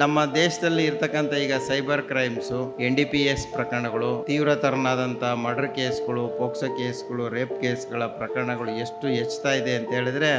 ನಮ್ಮ ದೇಶದಲ್ಲಿ ಇರ್ತಕ್ಕಂಥ ಈಗ cyber crimes, N D P S ಪ್ರಕರಣಗಳು, ತೀವ್ರತರನಾದಂಥ ಮರ್ಡರ್ ಕೇಸ್ಗಳು, ಪೋಕ್ಸೋ ಕೇಸ್ಗಳು, ರೇಪ್ ಕೇಸ್ಗಳ ಪ್ರಕರಣಗಳು ಎಷ್ಟು ಹೆಚ್ಚುತ್ತಾ ಇದೆ ಅಂತ ಹೇಳಿದ್ರೆ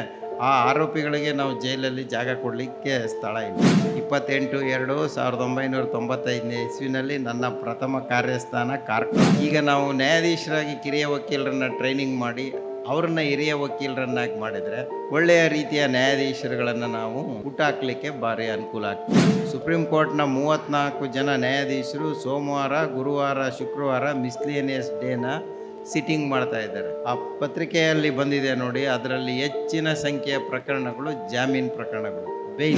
ಆ ಆರೋಪಿಗಳಿಗೆ ನಾವು ಜೈಲಲ್ಲಿ ಜಾಗ ಕೊಡಲಿಕ್ಕೆ ಸ್ಥಳ ಇಲ್ಲ. ಇಪ್ಪತ್ತೆಂಟು ಎರಡು ಸಾವಿರದ ಒಂಬೈನೂರ ತೊಂಬತ್ತೈದನೇ ಇಸ್ವಿನಲ್ಲಿ ನನ್ನ ಪ್ರಥಮ ಕಾರ್ಯಸ್ಥಾನ ಕಾರ್ಕಳ. ಈಗ ನಾವು ನ್ಯಾಯಾಧೀಶರಾಗಿ ಕಿರಿಯ ವಕೀಲರನ್ನ ಟ್ರೈನಿಂಗ್ ಮಾಡಿ ಅವ್ರನ್ನ ಹಿರಿಯ ವಕೀಲರನ್ನಾಗಿ ಮಾಡಿದರೆ ಒಳ್ಳೆಯ ರೀತಿಯ ನ್ಯಾಯಾಧೀಶರುಗಳನ್ನು ನಾವು ಊಟ ಹುಟ್ಟಾಕ್ಲಿಕ್ಕೆ ಭಾರಿ ಅನುಕೂಲ ಆಗ್ತದೆ. ಸುಪ್ರೀಂ ಕೋರ್ಟ್ನ ಮೂವತ್ನಾಲ್ಕು ಜನ ನ್ಯಾಯಾಧೀಶರು ಸೋಮವಾರ, ಗುರುವಾರ, ಶುಕ್ರವಾರ ಮಿಸ್ಲೇನಿಯಸ್ ಡೇನ ಸಿಟ್ಟಿಂಗ್ ಮಾಡ್ತಾ ಇದ್ದಾರೆ. ಆ ಪತ್ರಿಕೆಯಲ್ಲಿ ಬಂದಿದೆ ನೋಡಿ, ಅದರಲ್ಲಿ ಹೆಚ್ಚಿನ ಸಂಖ್ಯೆಯ ಪ್ರಕರಣಗಳು ಜಾಮೀನು ಪ್ರಕರಣಗಳು. ಬೇಯ್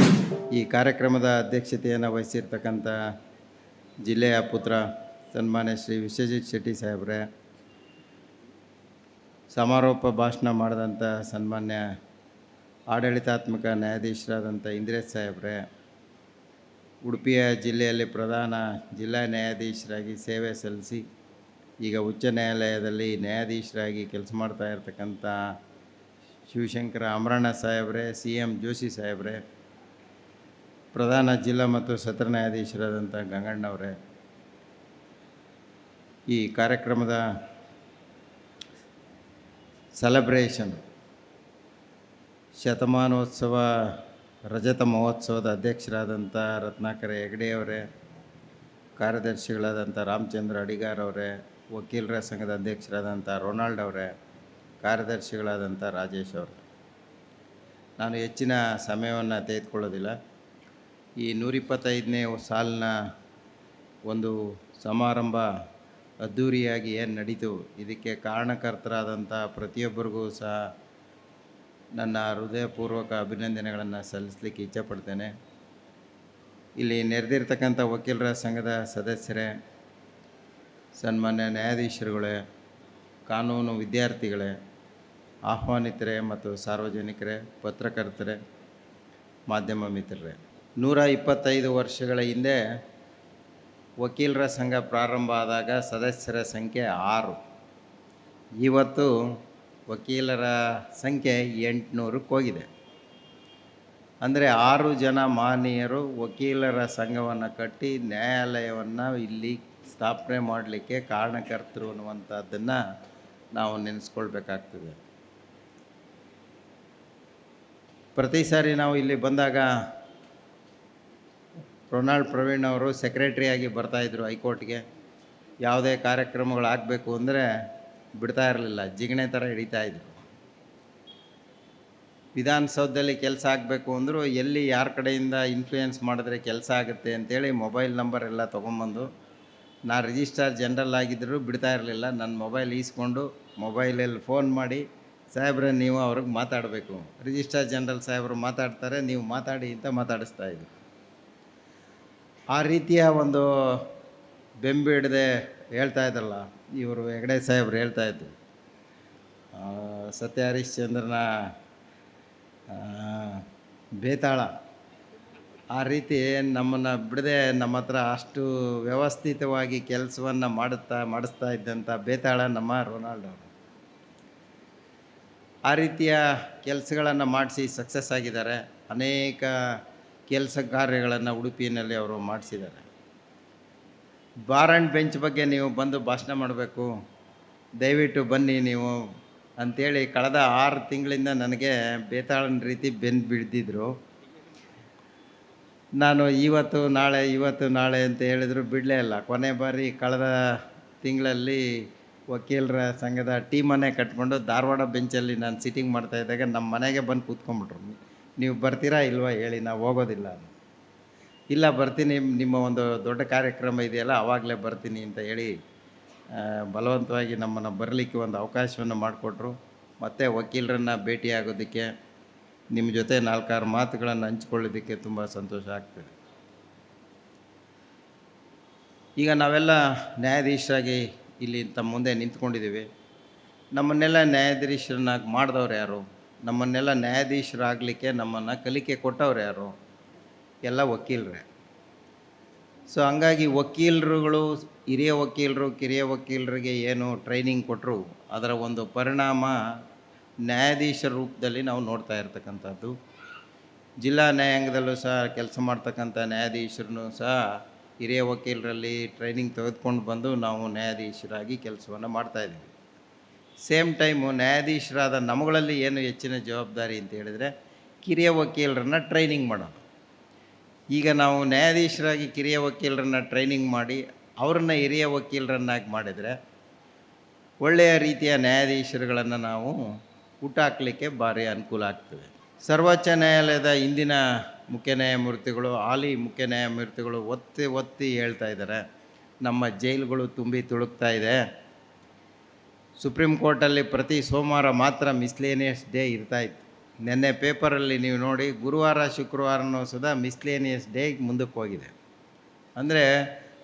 ಈ ಕಾರ್ಯಕ್ರಮದ ಅಧ್ಯಕ್ಷತೆಯನ್ನು ವಹಿಸಿರ್ತಕ್ಕಂಥ ಜಿಲ್ಲೆಯ ಪುತ್ರ ಸನ್ಮಾನ್ಯ ಶ್ರೀ ವಿಶ್ವಜಿತ್ ಶೆಟ್ಟಿ ಸಾಹೇಬ್ರೆ ಸಮಾರೋಪ ಭಾಷಣ ಮಾಡಿದಂಥ ಸನ್ಮಾನ್ಯ ಆಡಳಿತಾತ್ಮಕ ನ್ಯಾಯಾಧೀಶರಾದಂಥ ಇಂದ್ರೇಶ್ ಸಾಹೇಬ್ರೆ, ಉಡುಪಿಯ ಜಿಲ್ಲೆಯಲ್ಲಿ ಪ್ರಧಾನ ಜಿಲ್ಲಾ ನ್ಯಾಯಾಧೀಶರಾಗಿ ಸೇವೆ ಸಲ್ಲಿಸಿ, ಈಗ ಉಚ್ಚ ನ್ಯಾಯಾಲಯದಲ್ಲಿ ನ್ಯಾಯಾಧೀಶರಾಗಿ ಕೆಲಸ ಮಾಡ್ತಾ ಇರತಕ್ಕಂಥ ಶಿವಶಂಕರ ಅಮರಣ್ಣ ಸಾಹೇಬ್ರೆ ಸಿ ಎಂ ಜೋಶಿ ಸಾಹೇಬ್ರೆ, ಪ್ರಧಾನ ಜಿಲ್ಲಾ ಮತ್ತು ಸತ್ರ ನ್ಯಾಯಾಧೀಶರಾದಂಥ ಗಂಗಣ್ಣವರೇ, ಈ ಕಾರ್ಯಕ್ರಮದ ಸೆಲೆಬ್ರೇಷನ್ ಶತಮಾನೋತ್ಸವ ರಜತ ಮಹೋತ್ಸವದ ಅಧ್ಯಕ್ಷರಾದಂಥ ರತ್ನಾಕರ ಹೆಗಡೆಯವರೇ ಕಾರ್ಯದರ್ಶಿಗಳಾದಂಥ ರಾಮಚಂದ್ರ ಅಡಿಗಾರ್ ಅವರೇ, ವಕೀಲರ ಸಂಘದ ಅಧ್ಯಕ್ಷರಾದಂಥ ರೊನಾಲ್ಡ್ ಅವರೇ, ಕಾರ್ಯದರ್ಶಿಗಳಾದಂಥ ರಾಜೇಶ್ ಅವರು. ನಾನು ಹೆಚ್ಚಿನ ಸಮಯವನ್ನು ತೆಗೆದುಕೊಳ್ಳೋದಿಲ್ಲ. ಈ ನೂರಿಪ್ಪತ್ತೈದನೇ ಸಾಲಿನ ಒಂದು ಸಮಾರಂಭ ಅದ್ಧೂರಿಯಾಗಿ ಏನು ನಡೀತು? ಇದಕ್ಕೆ ಕಾರಣಕರ್ತರಾದಂಥ ಪ್ರತಿಯೊಬ್ಬರಿಗೂ ಸಹ ನನ್ನ ಹೃದಯಪೂರ್ವಕ ಅಭಿನಂದನೆಗಳನ್ನು ಸಲ್ಲಿಸಲಿಕ್ಕೆ ಇಚ್ಛಪಡ್ತೇನೆ. ಇಲ್ಲಿ ನೆರೆದಿರ್ತಕ್ಕಂಥ ವಕೀಲರ ಸಂಘದ ಸದಸ್ಯರೇ, ಸನ್ಮಾನ್ಯ ನ್ಯಾಯಾಧೀಶರುಗಳೇ, ಕಾನೂನು ವಿದ್ಯಾರ್ಥಿಗಳೇ, ಆಹ್ವಾನಿತರೇ ಮತ್ತು ಸಾರ್ವಜನಿಕರೇ, ಪತ್ರಕರ್ತರೇ, ಮಾಧ್ಯಮ ಮಿತ್ರರೇ. ನೂರ ಇಪ್ಪತ್ತೈದು ವರ್ಷಗಳ ಹಿಂದೆ ವಕೀಲರ ಸಂಘ ಪ್ರಾರಂಭ ಆದಾಗ ಸದಸ್ಯರ ಸಂಖ್ಯೆ ಆರು. ಇವತ್ತು ವಕೀಲರ ಸಂಖ್ಯೆ ಎಂಟುನೂರಕ್ಕೆ ಹೋಗಿದೆ. ಅಂದರೆ ಆರು ಜನ ಮಾನೀಯರು ವಕೀಲರ ಸಂಘವನ್ನು ಕಟ್ಟಿ ನ್ಯಾಯಾಲಯವನ್ನು ಇಲ್ಲಿ ಸ್ಥಾಪನೆ ಮಾಡಲಿಕ್ಕೆ ಕಾರಣಕರ್ತರು ಅನ್ನುವಂಥದ್ದನ್ನು ನಾವು ನೆನೆಸ್ಕೊಳ್ಬೇಕಾಗ್ತದೆ. ಪ್ರತಿ ಸಾರಿ ನಾವು ಇಲ್ಲಿ ಬಂದಾಗ ರೊನಾಲ್ಡ್ ಪ್ರವೀಣ್ ಅವರು ಸೆಕ್ರೆಟ್ರಿಯಾಗಿ ಬರ್ತಾಯಿದ್ರು ಹೈಕೋರ್ಟ್ಗೆ. ಯಾವುದೇ ಕಾರ್ಯಕ್ರಮಗಳಾಗಬೇಕು ಅಂದರೆ ಬಿಡ್ತಾ ಇರಲಿಲ್ಲ, ಜಿಗಣೆ ಥರ ಹಿಡಿತಾಯಿದ್ರು ವಿಧಾನಸೌಧದಲ್ಲಿ ಕೆಲಸ ಆಗಬೇಕು ಅಂದರೂ ಎಲ್ಲಿ ಯಾರ ಕಡೆಯಿಂದ ಇನ್ಫ್ಲೂಯೆನ್ಸ್ ಮಾಡಿದ್ರೆ ಕೆಲಸ ಆಗುತ್ತೆ ಅಂತೇಳಿ ಮೊಬೈಲ್ ನಂಬರ್ ಎಲ್ಲ ತೊಗೊಂಬಂದು ನಾನು ರಿಜಿಸ್ಟ್ರಾರ್ ಜನರಲ್ ಆಗಿದ್ದರೂ ಬಿಡ್ತಾ ಇರಲಿಲ್ಲ ನನ್ನ ಮೊಬೈಲ್ ಈಸ್ಕೊಂಡು ಮೊಬೈಲಲ್ಲಿ ಫೋನ್ ಮಾಡಿ, ಸಾಹೇಬ್ರೆ, ನೀವು ಅವ್ರಿಗೆ ಮಾತಾಡಬೇಕು. ರಿಜಿಸ್ಟ್ರಾರ್ ಜನರಲ್ ಸಾಹೇಬ್ರು ಮಾತಾಡ್ತಾರೆ, ನೀವು ಮಾತಾಡಿ ಅಂತ ಮಾತಾಡಿಸ್ತಾ ಇದ್ರು. ಆ ರೀತಿಯ ಒಂದು ಬೆಂಬು ಹಿಡದೆ ಹೇಳ್ತಾ ಇದ್ರಲ್ಲ, ಇವರು ಹೆಗಡೆ ಸಾಹೇಬ್ರು ಹೇಳ್ತಾ ಇದ್ದರು ಸತ್ಯ ಹರಿಶ್ಚಂದ್ರನ ಬೇತಾಳ, ಆ ರೀತಿ ನಮ್ಮನ್ನು ಬಿಡದೆ ನಮ್ಮ ಹತ್ರ ಅಷ್ಟು ವ್ಯವಸ್ಥಿತವಾಗಿ ಕೆಲಸವನ್ನು ಮಾಡುತ್ತಾ, ಮಾಡಿಸ್ತಾ ಇದ್ದಂಥ ಬೇತಾಳ ನಮ್ಮ ರೊನಾಲ್ಡೋ ಅವರು. ಆ ರೀತಿಯ ಕೆಲಸಗಳನ್ನು ಮಾಡಿಸಿ ಸಕ್ಸಸ್ ಆಗಿದ್ದಾರೆ. ಅನೇಕ ಕೆಲಸ ಕಾರ್ಯಗಳನ್ನು ಉಡುಪಿಯಲ್ಲಿ ಅವರು ಮಾಡಿಸಿದ್ದಾರೆ. ಬಾರ್ ಆ್ಯಂಡ್ ಬೆಂಚ್ ಬಗ್ಗೆ ನೀವು ಬಂದು ಭಾಷಣ ಮಾಡಬೇಕು. ದಯವಿಟ್ಟು ಬನ್ನಿ ನೀವು. ಅಂಥೇಳಿ ಕಳೆದ ಆರು ತಿಂಗಳಿಂದ ನನಗೆ ಬೇತಾಳನ ರೀತಿ ಬೆನ್ನು ಬಿಡ್ದಿದ್ರು. ನಾನು ಇವತ್ತು, ನಾಳೆ ಇವತ್ತು, ನಾಳೆ ಅಂತ ಹೇಳಿದ್ರು. ಬಿಡಲೇ ಇಲ್ಲ. ಕೊನೆ ಬಾರಿ ಕಳೆದ ತಿಂಗಳಲ್ಲಿ ವಕೀಲರ ಸಂಘದ ಟೀಮನ್ನೇ ಕಟ್ಕೊಂಡು ಧಾರವಾಡ ಬೆಂಚಲ್ಲಿ ನಾನು ಸಿಟ್ಟಿಂಗ್ ಮಾಡ್ತಾ ಇದ್ದಾಗ ನಮ್ಮ ಮನೆಗೆ ಬಂದು ಕೂತ್ಕೊಂಡ್ಬಿಟ್ರು. ನೀವು ಬರ್ತೀರಾ ಇಲ್ವಾ ಹೇಳಿ ನಾವು ಹೋಗೋದಿಲ್ಲ ಇಲ್ಲ ಬರ್ತೀನಿ, ನಿಮ್ಮ ಒಂದು ದೊಡ್ಡ ಕಾರ್ಯಕ್ರಮ ಇದೆಯಲ್ಲ ಆವಾಗಲೇ ಬರ್ತೀನಿ ಅಂತ ಹೇಳಿ ಬಲವಂತವಾಗಿ ನಮ್ಮನ್ನು ಬರಲಿಕ್ಕೆ ಒಂದು ಅವಕಾಶವನ್ನು ಮಾಡಿಕೊಟ್ರು. ಮತ್ತು ವಕೀಲರನ್ನು ಭೇಟಿಯಾಗೋದಕ್ಕೆ ನಿಮ್ಮ ಜೊತೆ ನಾಲ್ಕಾರು ಮಾತುಗಳನ್ನು ಹಂಚ್ಕೊಳ್ಳೋದಕ್ಕೆ ತುಂಬ ಸಂತೋಷ ಆಗ್ತದೆ. ಈಗ ನಾವೆಲ್ಲ ನ್ಯಾಯಾಧೀಶರಾಗಿ ಇಲ್ಲಿ ತಮ್ಮ ಮುಂದೆ ನಿಂತ್ಕೊಂಡಿದ್ದೀವಿ. ನಮ್ಮನ್ನೆಲ್ಲ ನ್ಯಾಯಾಧೀಶರನ್ನಾಗಿ ಮಾಡಿದವ್ರು ಯಾರು? ನಮ್ಮನ್ನೆಲ್ಲ ನ್ಯಾಯಾಧೀಶರಾಗಲಿಕ್ಕೆ ನಮ್ಮನ್ನು ಕಲಿಕೆ ಕೊಟ್ಟವ್ರು ಯಾರು? ಎಲ್ಲ ವಕೀಲರೇ. ಸೊ ಹಂಗಾಗಿ ವಕೀಲರುಗಳು, ಹಿರಿಯ ವಕೀಲರು, ಕಿರಿಯ ವಕೀಲರಿಗೆ ಏನು ಟ್ರೈನಿಂಗ್ ಕೊಟ್ಟರು ಅದರ ಒಂದು ಪರಿಣಾಮ ನ್ಯಾಯಾಧೀಶರ ರೂಪದಲ್ಲಿ ನಾವು ನೋಡ್ತಾ ಇರ್ತಕ್ಕಂಥದ್ದು. ಜಿಲ್ಲಾ ನ್ಯಾಯಾಂಗದಲ್ಲೂ ಸಹ ಕೆಲಸ ಮಾಡ್ತಕ್ಕಂಥ ನ್ಯಾಯಾಧೀಶರನ್ನು ಸಹ ಹಿರಿಯ ವಕೀಲರಲ್ಲಿ ಟ್ರೈನಿಂಗ್ ತೆಗೆದುಕೊಂಡು ಬಂದು ನಾವು ನ್ಯಾಯಾಧೀಶರಾಗಿ ಕೆಲಸವನ್ನು ಮಾಡ್ತಾಯಿದ್ದೀವಿ ಸೇಮ್ ಟೈಮು ನ್ಯಾಯಾಧೀಶರಾದ ನಮ್ಮಗಳಲ್ಲಿ ಏನು ಹೆಚ್ಚಿನ ಜವಾಬ್ದಾರಿ ಅಂತ ಹೇಳಿದರೆ ಕಿರಿಯ ವಕೀಲರನ್ನು ಟ್ರೈನಿಂಗ್ ಮಾಡೋದು. ಈಗ ನಾವು ನ್ಯಾಯಾಧೀಶರಾಗಿ ಕಿರಿಯ ವಕೀಲರನ್ನು ಟ್ರೈನಿಂಗ್ ಮಾಡಿ ಅವ್ರನ್ನ ಹಿರಿಯ ವಕೀಲರನ್ನಾಗಿ ಮಾಡಿದರೆ ಒಳ್ಳೆಯ ರೀತಿಯ ನ್ಯಾಯಾಧೀಶರುಗಳನ್ನು ನಾವು ಹುಟ್ಟಾಕಲಿಕ್ಕೆ ಭಾರಿ ಅನುಕೂಲ ಆಗ್ತದೆ. ಸರ್ವೋಚ್ಚ ನ್ಯಾಯಾಲಯದ ಇಂದಿನ ಮುಖ್ಯ ನ್ಯಾಯಮೂರ್ತಿಗಳು, ಹಾಲಿ ಮುಖ್ಯ ನ್ಯಾಯಮೂರ್ತಿಗಳು ಒತ್ತಿ ಒತ್ತಿ ಹೇಳ್ತಾ ಇದ್ದಾರೆ. ನಮ್ಮ ಜೈಲುಗಳು ತುಂಬಿ ತುಳುಕ್ತಾ ಇದೆ. ಸುಪ್ರೀಂ ಕೋರ್ಟಲ್ಲಿ ಪ್ರತಿ ಸೋಮವಾರ ಮಾತ್ರ ಮಿಸ್ಲೇನಿಯಸ್ ಡೇ ಇರ್ತಾಯಿತ್ತು ನಿನ್ನೆ ಪೇಪರಲ್ಲಿ ನೀವು ನೋಡಿ ಗುರುವಾರ ಶುಕ್ರವಾರನೂ ಸದ ಮಿಸ್ಲೇನಿಯಸ್ ಡೇ ಮುಂದಕ್ಕೆ ಹೋಗಿದೆ. ಅಂದರೆ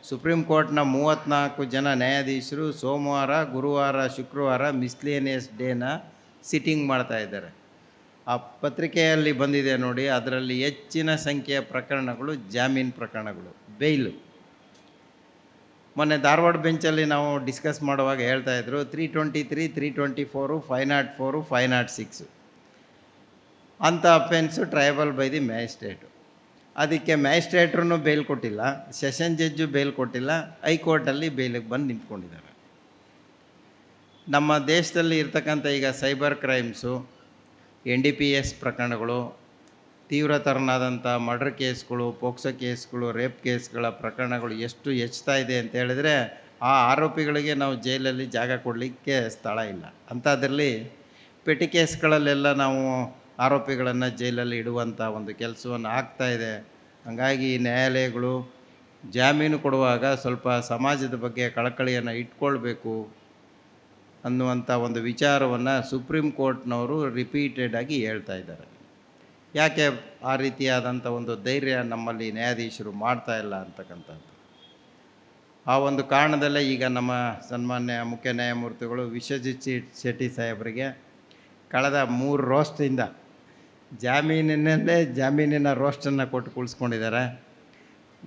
ಸುಪ್ರೀಂ ಕೋರ್ಟ್ನ ಮೂವತ್ತ್ನಾಲ್ಕು ಜನ ನ್ಯಾಯಾಧೀಶರು ಸೋಮವಾರ, ಗುರುವಾರ, ಶುಕ್ರವಾರ ಮಿಸ್ಲೇನಿಯಸ್ ಡೇನ ಸಿಟ್ಟಿಂಗ್ ಮಾಡ್ತಾ ಇದ್ದಾರೆ. ಆ ಪತ್ರಿಕೆಯಲ್ಲಿ ಬಂದಿದೆ ನೋಡಿ, ಅದರಲ್ಲಿ ಹೆಚ್ಚಿನ ಸಂಖ್ಯೆಯ ಪ್ರಕರಣಗಳು ಜಾಮೀನು ಪ್ರಕರಣಗಳು, ಬೇಯ್ಲು. ಮೊನ್ನೆ ಧಾರವಾಡ ಬೆಂಚಲ್ಲಿ ನಾವು ಡಿಸ್ಕಸ್ ಮಾಡುವಾಗ ಹೇಳ್ತಾ ಇದ್ರು three twenty three three twenty four five not four five not six ಅಂಥ offence triable by the magistrate ಅದಕ್ಕೆ ಮ್ಯಾಜಿಸ್ಟ್ರೇಟ್ರೂ ಬೇಲ್ ಕೊಟ್ಟಿಲ್ಲ ಸೆಷನ್ ಜಡ್ಜು ಬೇಲ್ ಕೊಟ್ಟಿಲ್ಲ ಹೈಕೋರ್ಟಲ್ಲಿ ಬೇಲಿಗೆ ಬಂದು ನಿಂತ್ಕೊಂಡಿದ್ದಾರೆ. ನಮ್ಮ ದೇಶದಲ್ಲಿ ಇರ್ತಕ್ಕಂಥ ಈಗ cyber crimes N D P S ಪ್ರಕರಣಗಳು ತೀವ್ರತರನಾದಂಥ ಮರ್ಡರ್ ಕೇಸ್ಗಳು, ಪೋಕ್ಸೋ ಕೇಸ್ಗಳು, ರೇಪ್ ಕೇಸ್ಗಳ ಪ್ರಕರಣಗಳು ಎಷ್ಟು ಹೆಚ್ಚುತ್ತಾ ಇದೆ ಅಂತ ಹೇಳಿದ್ರೆ ಆ ಆರೋಪಿಗಳಿಗೆ ನಾವು ಜೈಲಲ್ಲಿ ಜಾಗ ಕೊಡಲಿಕ್ಕೆ ಸ್ಥಳ ಇಲ್ಲ. ಅಂಥದ್ರಲ್ಲಿ ಪೆಟಿ ಕೇಸ್ಗಳಲ್ಲೆಲ್ಲ ನಾವು ಆರೋಪಿಗಳನ್ನು ಜೈಲಲ್ಲಿ ಇಡುವಂಥ ಒಂದು ಕೆಲಸವನ್ನು ಆಗ್ತಾ ಇದೆ. ಹಾಗಾಗಿ ನ್ಯಾಯಾಲಯಗಳು ಜಾಮೀನು ಕೊಡುವಾಗ ಸ್ವಲ್ಪ ಸಮಾಜದ ಬಗ್ಗೆ ಕಳಕಳಿಯನ್ನು ಇಟ್ಕೊಳ್ಬೇಕು ಅನ್ನುವಂಥ ಒಂದು ವಿಚಾರವನ್ನು ಸುಪ್ರೀಂ ಕೋರ್ಟ್ನವರು ರಿಪೀಟೆಡ್ ಆಗಿ ಹೇಳ್ತಾ ಇದ್ದಾರೆ. ಯಾಕೆ ಆ ರೀತಿಯಾದಂಥ ಒಂದು ಧೈರ್ಯ ನಮ್ಮಲ್ಲಿ ನ್ಯಾಯಾಧೀಶರು ಮಾಡ್ತಾ ಇಲ್ಲ ಅಂತಕ್ಕಂಥದ್ದು? ಆ ಒಂದು ಕಾರಣದಲ್ಲೇ ಈಗ ನಮ್ಮ ಸನ್ಮಾನ್ಯ ಮುಖ್ಯ ನ್ಯಾಯಮೂರ್ತಿಗಳು ವಿಶ್ವಜಿತ್ ಶೆಟ್- ಶೆಟ್ಟಿ ಸಾಹೇಬರಿಗೆ ಕಳೆದ ಮೂರು ರೋಸ್ಟಿಂದ ಜಾಮೀನಿನಲ್ಲೇ ಜಾಮೀನಿನ ರೋಸ್ಟನ್ನು ಕೊಟ್ಟು ಕುಳಿಸ್ಕೊಂಡಿದ್ದಾರೆ.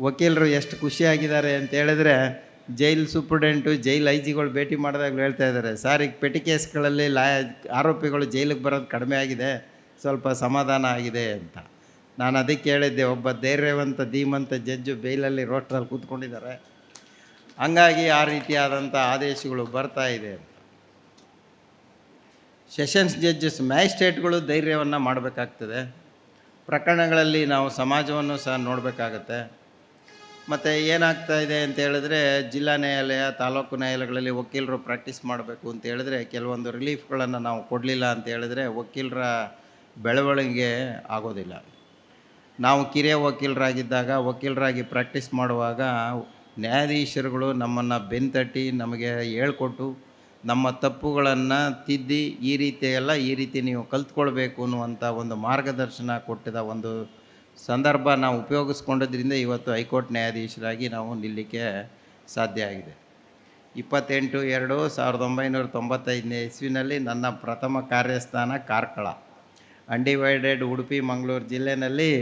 ವಕೀಲರು ಎಷ್ಟು ಖುಷಿಯಾಗಿದ್ದಾರೆ ಅಂತ ಹೇಳಿದ್ರೆ ಜೈಲ್ ಸೂಪ್ರಿಡೆಂಟು ಜೈಲ್ ಐ ಜಿಗಳು ಭೇಟಿ ಮಾಡಿದಾಗಲೂ ಹೇಳ್ತಾ ಇದ್ದಾರೆ. ಸರ್ ಈಗ ಪೆಟಿ ಕೇಸ್ಗಳಲ್ಲಿ ಲಾಯ ಆರೋಪಿಗಳು ಜೈಲಿಗೆ ಬರೋದು ಕಡಿಮೆ ಆಗಿದೆ. ಸ್ವಲ್ಪ ಸಮಾಧಾನ ಆಗಿದೆ ಅಂತ. ನಾನು ಅದಕ್ಕೆ ಹೇಳಿದ್ದೆ, ಒಬ್ಬ ಧೈರ್ಯವಂತ, ಧೀಮಂತ ಜಡ್ಜು ಬೇಲಲ್ಲಿ ರೋಟ್ರಲ್ಲಿ ಕೂತ್ಕೊಂಡಿದ್ದಾರೆ. ಹಂಗಾಗಿ ಆ ರೀತಿಯಾದಂಥ ಆದೇಶಗಳು ಬರ್ತಾ ಇದೆ ಅಂತ. ಸೆಷನ್ಸ್ ಜಡ್ಜಸ್ ಮ್ಯಾಜಿಸ್ಟ್ರೇಟ್ಗಳು ಧೈರ್ಯವನ್ನು ಮಾಡಬೇಕಾಗ್ತದೆ. ಪ್ರಕರಣಗಳಲ್ಲಿ ನಾವು ಸಮಾಜವನ್ನು ಸಹ ನೋಡಬೇಕಾಗತ್ತೆ. ಮತ್ತು ಏನಾಗ್ತಾ ಇದೆ ಅಂತ ಹೇಳಿದ್ರೆ, ಜಿಲ್ಲಾ ನ್ಯಾಯಾಲಯ, ತಾಲೂಕು ನ್ಯಾಯಾಲಯಗಳಲ್ಲಿ ವಕೀಲರು ಪ್ರಾಕ್ಟೀಸ್ ಮಾಡಬೇಕು ಅಂತ ಹೇಳಿದ್ರೆ, ಕೆಲವೊಂದು ರಿಲೀಫ್ಗಳನ್ನು ನಾವು ಕೊಡಲಿಲ್ಲ ಅಂತ ಹೇಳಿದ್ರೆ, ವಕೀಲರ ಬೆಳವಣಿಗೆ ಆಗೋದಿಲ್ಲ. ನಾವು ಕಿರಿಯ ವಕೀಲರಾಗಿದ್ದಾಗ, ವಕೀಲರಾಗಿ ಪ್ರಾಕ್ಟೀಸ್ ಮಾಡುವಾಗ ನ್ಯಾಯಾಧೀಶರುಗಳು ನಮ್ಮನ್ನು ಬೆನ್ತಟ್ಟಿ ನಮಗೆ ಹೇಳ್ಕೊಟ್ಟು ನಮ್ಮ ತಪ್ಪುಗಳನ್ನು ತಿದ್ದಿ ಈ ರೀತಿ ಎಲ್ಲ ಈ ರೀತಿ ನೀವು ಕಲ್ತ್ಕೊಳ್ಬೇಕು ಅನ್ನುವಂಥ ಒಂದು ಮಾರ್ಗದರ್ಶನ ಕೊಟ್ಟಿದ ಒಂದು ಸಂದರ್ಭ ನಾವು ಉಪಯೋಗಿಸ್ಕೊಂಡಿದ್ದರಿಂದ ಇವತ್ತು ಹೈಕೋರ್ಟ್ ನ್ಯಾಯಾಧೀಶರಾಗಿ ನಾವು ನಿಲ್ಲಿಕ್ಕೆ ಸಾಧ್ಯ ಆಗಿದೆ. ಇಪ್ಪತ್ತೆಂಟು ಎರಡು ಸಾವಿರದ ಒಂಬೈನೂರ ತೊಂಬತ್ತೈದನೇ ಇಸ್ವಿನಲ್ಲಿ ನನ್ನ ಪ್ರಥಮ ಕಾರ್ಯಸ್ಥಾನ ಕಾರ್ಕಳ. ಅನ್ಡಿವೈಡೆಡ್ ಉಡುಪಿ ಮಂಗಳೂರು ಜಿಲ್ಲೆಯಲ್ಲಿ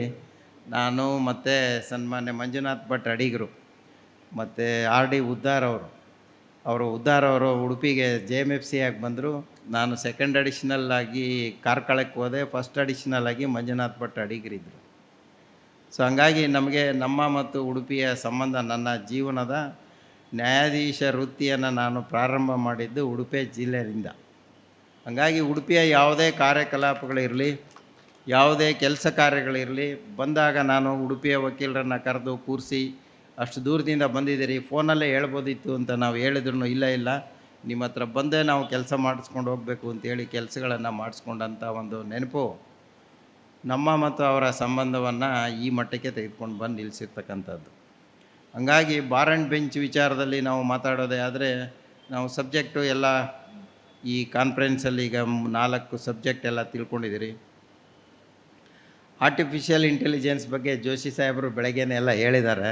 ನಾನು ಮತ್ತು ಸನ್ಮಾನ್ಯ ಮಂಜುನಾಥ್ ಭಟ್ ಅಡಿಗರು, ಮತ್ತು ಆರ್ ಡಿ ಉದ್ದಾರ್ ಅವರು. ಅವರು ಉದ್ದಾರ್ ಅವರು ಉಡುಪಿಗೆ ಜೆ ಎಂ ಎಫ್ ಸಿ ಆಗಿ ಬಂದರು. ನಾನು ಸೆಕೆಂಡ್ ಅಡಿಷನಲ್ ಆಗಿ ಕಾರ್ಕಳಕ್ಕೆ ಹೋದೆ. ಫಸ್ಟ್ ಅಡಿಷನಲ್ ಆಗಿ ಮಂಜುನಾಥ್ ಭಟ್ ಅಡಿಗರಿದ್ದರು ಸೊ ಹಂಗಾಗಿ ನಮಗೆ ನಮ್ಮ ಮತ್ತು ಉಡುಪಿಯ ಸಂಬಂಧ ನನ್ನ ಜೀವನದ ನ್ಯಾಯಾಧೀಶ ವೃತ್ತಿಯನ್ನು ನಾನು ಪ್ರಾರಂಭ ಮಾಡಿದ್ದು ಉಡುಪಿ ಜಿಲ್ಲೆಯಿಂದ. ಹಾಗಾಗಿ ಉಡುಪಿಯ ಯಾವುದೇ ಕಾರ್ಯಕಲಾಪಗಳಿರಲಿ ಯಾವುದೇ ಕೆಲಸ ಕಾರ್ಯಗಳಿರಲಿ ಬಂದಾಗ ನಾನು ಉಡುಪಿಯ ವಕೀಲರನ್ನು ಕರೆದು ಕೂರಿಸಿ, ಅಷ್ಟು ದೂರದಿಂದ ಬಂದಿದ್ದೀರಿ, ಫೋನಲ್ಲೇ ಹೇಳ್ಬೋದಿತ್ತು ಅಂತ ನಾವು ಹೇಳಿದ್ರು ಇಲ್ಲ ಇಲ್ಲ. ನಿಮ್ಮ ಹತ್ರ ಬಂದೇ ನಾವು ಕೆಲಸ ಮಾಡಿಸ್ಕೊಂಡು ಹೋಗಬೇಕು ಅಂತೇಳಿ ಕೆಲಸಗಳನ್ನು ಮಾಡಿಸ್ಕೊಂಡಂಥ ಒಂದು ನೆನಪು, ನಮ್ಮ ಮತ್ತು ಅವರ ಸಂಬಂಧವನ್ನು ಈ ಮಟ್ಟಕ್ಕೆ ತೆಗೆದುಕೊಂಡು ಬಂದು ನಿಲ್ಲಿಸಿರ್ತಕ್ಕಂಥದ್ದು. ಹಂಗಾಗಿ ಬಾರ್ ಆ್ಯಂಡ್ ಬೆಂಚ್ ವಿಚಾರದಲ್ಲಿ ನಾವು ಮಾತಾಡೋದೇ ಆದರೆ, ನಾವು ಸಬ್ಜೆಕ್ಟು ಎಲ್ಲ ಈ ಕಾನ್ಫರೆನ್ಸಲ್ಲಿ ಈಗ ನಾಲ್ಕು ಸಬ್ಜೆಕ್ಟ್ ಎಲ್ಲ ತಿಳ್ಕೊಂಡಿದ್ದೀರಿ. ಆರ್ಟಿಫಿಷಿಯಲ್ ಇಂಟೆಲಿಜೆನ್ಸ್ ಬಗ್ಗೆ ಜೋಶಿ ಸಾಹೇಬರು ಎಲ್ಲ ಹೇಳಿದ್ದಾರೆ.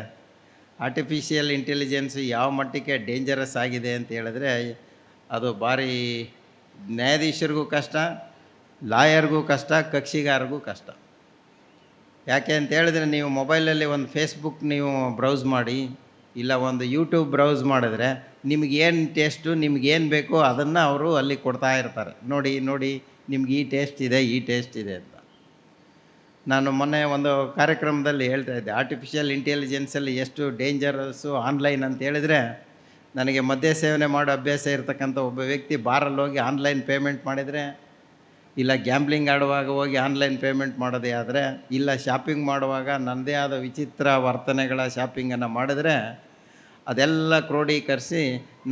ಆರ್ಟಿಫಿಷಿಯಲ್ ಇಂಟೆಲಿಜೆನ್ಸ್ ಯಾವ ಮಟ್ಟಕ್ಕೆ ಡೇಂಜರಸ್ ಆಗಿದೆ ಅಂತ ಹೇಳಿದ್ರೆ, ಅದು ಭಾರಿ ನ್ಯಾಯಾಧೀಶರಿಗೂ ಕಷ್ಟ, ಲಾಯರ್ಗೂ ಕಷ್ಟ, ಕಕ್ಷಿಗಾರರಿಗೂ ಕಷ್ಟ. ಯಾಕೆ ಅಂತ ಹೇಳಿದ್ರೆ, ನೀವು ಮೊಬೈಲಲ್ಲಿ ಒಂದು ಫೇಸ್ಬುಕ್ ನೀವು ಬ್ರೌಸ್ ಮಾಡಿ ಇಲ್ಲ ಒಂದು ಯೂಟ್ಯೂಬ್ ಬ್ರೌಸ್ ಮಾಡಿದ್ರೆ ನಿಮಗೇನು ಟೇಸ್ಟು ನಿಮಗೇನು ಬೇಕೋ ಅದನ್ನು ಅವರು ಅಲ್ಲಿ ಕೊಡ್ತಾ ಇರ್ತಾರೆ. ನೋಡಿ ನೋಡಿ, ನಿಮ್ಗೆ ಈ ಟೇಸ್ಟ್ ಇದೆ, ಈ ಟೇಸ್ಟ್ ಇದೆ ಅಂತ. ನಾನು ಮೊನ್ನೆ ಒಂದು ಕಾರ್ಯಕ್ರಮದಲ್ಲಿ ಹೇಳ್ತಾ ಇದ್ದೆ ಆರ್ಟಿಫಿಷಿಯಲ್ ಇಂಟೆಲಿಜೆನ್ಸಲ್ಲಿ ಎಷ್ಟು ಡೇಂಜರಸ್ಸು ಆನ್ಲೈನ್ ಅಂತ ಹೇಳಿದರೆ, ನನಗೆ ಮದ್ಯ ಸೇವನೆ ಮಾಡೋ ಅಭ್ಯಾಸ ಇರತಕ್ಕಂಥ ಒಬ್ಬ ವ್ಯಕ್ತಿ ಬಾರಲ್ಲಿ ಹೋಗಿ ಆನ್ಲೈನ್ ಪೇಮೆಂಟ್ ಮಾಡಿದರೆ, ಇಲ್ಲ ಗ್ಯಾಂಬ್ಲಿಂಗ್ ಆಡುವಾಗ ಹೋಗಿ ಆನ್ಲೈನ್ ಪೇಮೆಂಟ್ ಮಾಡೋದೇ ಆದರೆ, ಇಲ್ಲ ಶಾಪಿಂಗ್ ಮಾಡುವಾಗ ನನ್ನದೇ ಆದ ವಿಚಿತ್ರ ವರ್ತನೆಗಳ ಶಾಪಿಂಗನ್ನು ಮಾಡಿದ್ರೆ ಅದೆಲ್ಲ ಕ್ರೋಢೀಕರಿಸಿ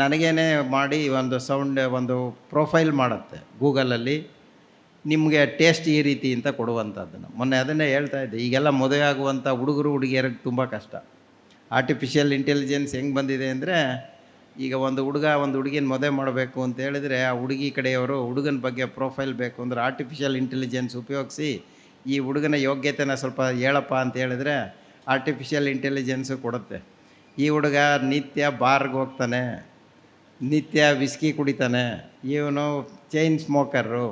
ನನಗೇನೆ ಮಾಡಿ ಒಂದು ಸೌಂಡ್, ಒಂದು ಪ್ರೊಫೈಲ್ ಮಾಡುತ್ತೆ ಗೂಗಲಲ್ಲಿ. ನಿಮಗೆ ಟೇಸ್ಟ್ ಈ ರೀತಿ ಅಂತ ಕೊಡುವಂಥದ್ದನ್ನು. ಮೊನ್ನೆ ಅದನ್ನೇ ಹೇಳ್ತಾ ಇದ್ದೆ, ಈಗೆಲ್ಲ ಮದುವೆ ಆಗುವಂಥ ಹುಡುಗರು, ಹುಡುಗಿಯರಿಗೆ ತುಂಬ ಕಷ್ಟ. ಆರ್ಟಿಫಿಷಿಯಲ್ ಇಂಟೆಲಿಜೆನ್ಸ್ ಹೆಂಗೆ ಬಂದಿದೆ ಅಂದರೆ, ಈಗ ಒಂದು ಹುಡುಗ ಒಂದು ಹುಡುಗಿನ ಮದುವೆ ಮಾಡಬೇಕು ಅಂತ ಹೇಳಿದರೆ, ಆ ಹುಡುಗಿ ಕಡೆಯವರು ಹುಡುಗನ ಬಗ್ಗೆ ಪ್ರೊಫೈಲ್ ಬೇಕು ಅಂದರೆ ಆರ್ಟಿಫಿಷಿಯಲ್ ಇಂಟೆಲಿಜೆನ್ಸ್ ಉಪಯೋಗಿಸಿ ಈ ಹುಡುಗನ ಯೋಗ್ಯತೆನ ಸ್ವಲ್ಪ ಹೇಳಪ್ಪ ಅಂತ ಹೇಳಿದ್ರೆ ಆರ್ಟಿಫಿಷಿಯಲ್ ಇಂಟೆಲಿಜೆನ್ಸು ಕೊಡುತ್ತೆ. ಈ ಹುಡುಗ ನಿತ್ಯ ಬಾರ್ಗೆ ಹೋಗ್ತಾನೆ, ನಿತ್ಯ ವಿಸ್ಕಿ ಕುಡಿತಾನೆ, ಇವನು ಚೈನ್ ಸ್ಮೋಕರು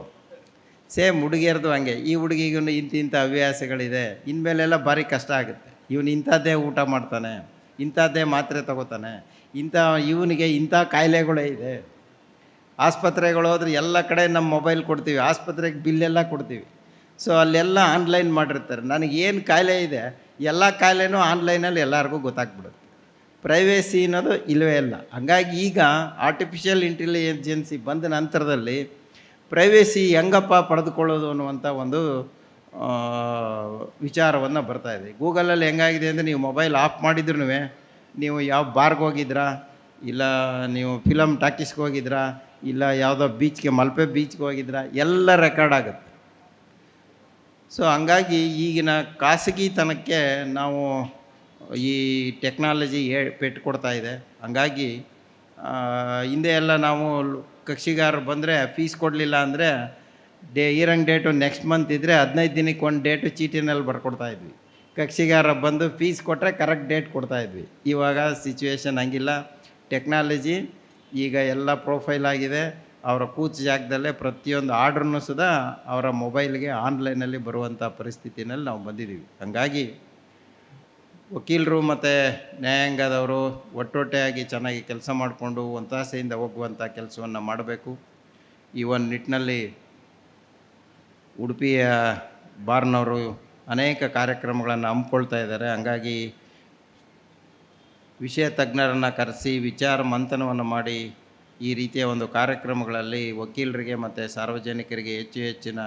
ಸೇಮ್ ಹುಡುಗಿಯರ್ದು ಹಂಗೆ. ಈ ಹುಡುಗಿಗೂ ಇಂಥ ಹವ್ಯಾಸಗಳಿದೆ. ಇನ್ಮೇಲೆಲ್ಲ ಭಾರಿ ಕಷ್ಟ ಆಗುತ್ತೆ. ಇವನು ಇಂಥದ್ದೇ ಊಟ ಮಾಡ್ತಾನೆ, ಇಂಥದ್ದೇ ಮಾತ್ರೆ ತಗೋತಾನೆ, ಇಂಥ ಇವನಿಗೆ ಇಂಥ ಕಾಯಿಲೆಗಳೇ ಇದೆ. ಆಸ್ಪತ್ರೆಗಳು ಹೋದ್ರೆ ಎಲ್ಲ ಕಡೆ ನಮ್ಮ ಮೊಬೈಲ್ ಕೊಡ್ತೀವಿ, ಆಸ್ಪತ್ರೆಗೆ ಬಿಲ್ಲೆಲ್ಲ ಕೊಡ್ತೀವಿ. ಸೊ ಅಲ್ಲೆಲ್ಲ ಆನ್ಲೈನ್ ಮಾಡಿರ್ತಾರೆ. ನನಗೆ ಏನು ಕಾಯಿಲೆ ಇದೆ, ಎಲ್ಲ ಕಾಯಿಲೆನೂ ಆನ್ಲೈನಲ್ಲಿ ಎಲ್ಲರಿಗೂ ಗೊತ್ತಾಗ್ಬಿಡುತ್ತೆ. ಪ್ರೈವೇಸಿ ಅನ್ನೋದು ಇಲ್ಲವೇ ಇಲ್ಲ ಹಂಗಾಗಿ ಈಗ ಆರ್ಟಿಫಿಷಿಯಲ್ ಇಂಟೆಲಿಜೆನ್ಸಿ ಬಂದ ನಂತರದಲ್ಲಿ ಪ್ರೈವೇಸಿ ಹೆಂಗಪ್ಪ ಪಡೆದುಕೊಳ್ಳೋದು ಅನ್ನುವಂಥ ಒಂದು ವಿಚಾರವನ್ನು ಬರ್ತಾ ಇದೆ. ಗೂಗಲಲ್ಲಿ ಹೆಂಗಾಗಿದೆ ಅಂದರೆ ನೀವು ಮೊಬೈಲ್ ಆಫ್ ಮಾಡಿದ್ರು ನೀವು ಯಾವ ಬಾರ್ಗೆ ಹೋಗಿದ್ರಾ? ಇಲ್ಲ ನೀವು ಫಿಲಮ್ ಟಾಕೀಸ್ಗೆ ಹೋಗಿದ್ರಾ? ಇಲ್ಲ ಯಾವುದೋ ಬೀಚ್ಗೆ ಮಲ್ಪೆ ಬೀಚ್ಗೆ ಹೋಗಿದ್ರಾ? ಎಲ್ಲ ರೆಕಾರ್ಡ್ ಆಗುತ್ತೆ. ಸೊ ಹಂಗಾಗಿ ಈಗಿನ ಖಾಸಗಿತನಕ್ಕೆ ನಾವು ಈ ಟೆಕ್ನಾಲಜಿ ಹೇ ಪೆಟ್ಟು ಇದೆ. ಹಂಗಾಗಿ ಹಿಂದೆ ಎಲ್ಲ ನಾವು ಕಕ್ಷಿಗಾರರು ಬಂದರೆ ಫೀಸ್ ಕೊಡಲಿಲ್ಲ ಅಂದರೆ ಡೇ ಈರಂಗ್ ಡೇಟು ನೆಕ್ಸ್ಟ್ ಮಂತ್ ಇದ್ದರೆ ಹದಿನೈದು ದಿನಕ್ಕೆ ಒಂದು ಡೇಟು ಚೀಟಿನಲ್ಲಿ ಬರ್ಕೊಡ್ತಾ ಇದ್ವಿ. ಕಕ್ಷಿಗಾರ ಬಂದು ಫೀಸ್ ಕೊಟ್ಟರೆ ಕರೆಕ್ಟ್ ಡೇಟ್ ಕೊಡ್ತಾ ಇದ್ವಿ. ಇವಾಗ ಸಿಚುವೇಶನ್ ಹಂಗಿಲ್ಲ. ಟೆಕ್ನಾಲಜಿ ಈಗ ಎಲ್ಲ ಪ್ರೊಫೈಲ್ ಆಗಿದೆ. ಅವರ ಕೂಚ ಜಾಗದಲ್ಲೇ ಪ್ರತಿಯೊಂದು ಆರ್ಡ್ರನ್ನು ಸುದಾ ಅವರ ಮೊಬೈಲ್ಗೆ ಆನ್ಲೈನಲ್ಲಿ ಬರುವಂಥ ಪರಿಸ್ಥಿತಿನಲ್ಲಿ ನಾವು ಬಂದಿದ್ದೀವಿ. ಹಂಗಾಗಿ ವಕೀಲರು ಮತ್ತು ನ್ಯಾಯಾಂಗದವರು ಒಟ್ಟೊಟ್ಟೆಯಾಗಿ ಚೆನ್ನಾಗಿ ಕೆಲಸ ಮಾಡಿಕೊಂಡು ಒಂತಾಸೆಯಿಂದ ಹೋಗುವಂಥ ಕೆಲಸವನ್ನು ಮಾಡಬೇಕು. ಈ ಒಂದು ನಿಟ್ಟಿನಲ್ಲಿ ಉಡುಪಿಯ ಬಾರ್ನವರು ಅನೇಕ ಕಾರ್ಯಕ್ರಮಗಳನ್ನು ಹಮ್ಮಿಕೊಳ್ತಾ ಇದ್ದಾರೆ. ಹಂಗಾಗಿ ವಿಷಯ ತಜ್ಞರನ್ನು ಕರೆಸಿ, ವಿಚಾರ ಮಂಥನವನ್ನು ಮಾಡಿ ಈ ರೀತಿಯ ಒಂದು ಕಾರ್ಯಕ್ರಮಗಳಲ್ಲಿ ವಕೀಲರಿಗೆ ಮತ್ತು ಸಾರ್ವಜನಿಕರಿಗೆ ಹೆಚ್ಚು ಹೆಚ್ಚಿನ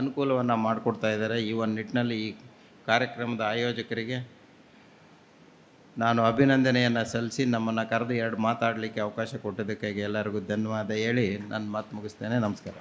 ಅನುಕೂಲವನ್ನು ಮಾಡಿಕೊಡ್ತಾ ಇದ್ದಾರೆ. ಈ ಒಂದು ನಿಟ್ಟಿನಲ್ಲಿ ಈ ಕಾರ್ಯಕ್ರಮದ ಆಯೋಜಕರಿಗೆ ನಾನು ಅಭಿನಂದನೆಯನ್ನು ಸಲ್ಲಿಸಿ ನಮ್ಮನ್ನು ಕರೆದು ಎರಡು ಮಾತಾಡಲಿಕ್ಕೆ ಅವಕಾಶ ಕೊಟ್ಟಿದ್ದಕ್ಕಾಗಿ ಎಲ್ಲರಿಗೂ ಧನ್ಯವಾದ ಹೇಳಿ ನನ್ನ ಮಾತು ಮುಗಿಸ್ತೇನೆ. ನಮಸ್ಕಾರ.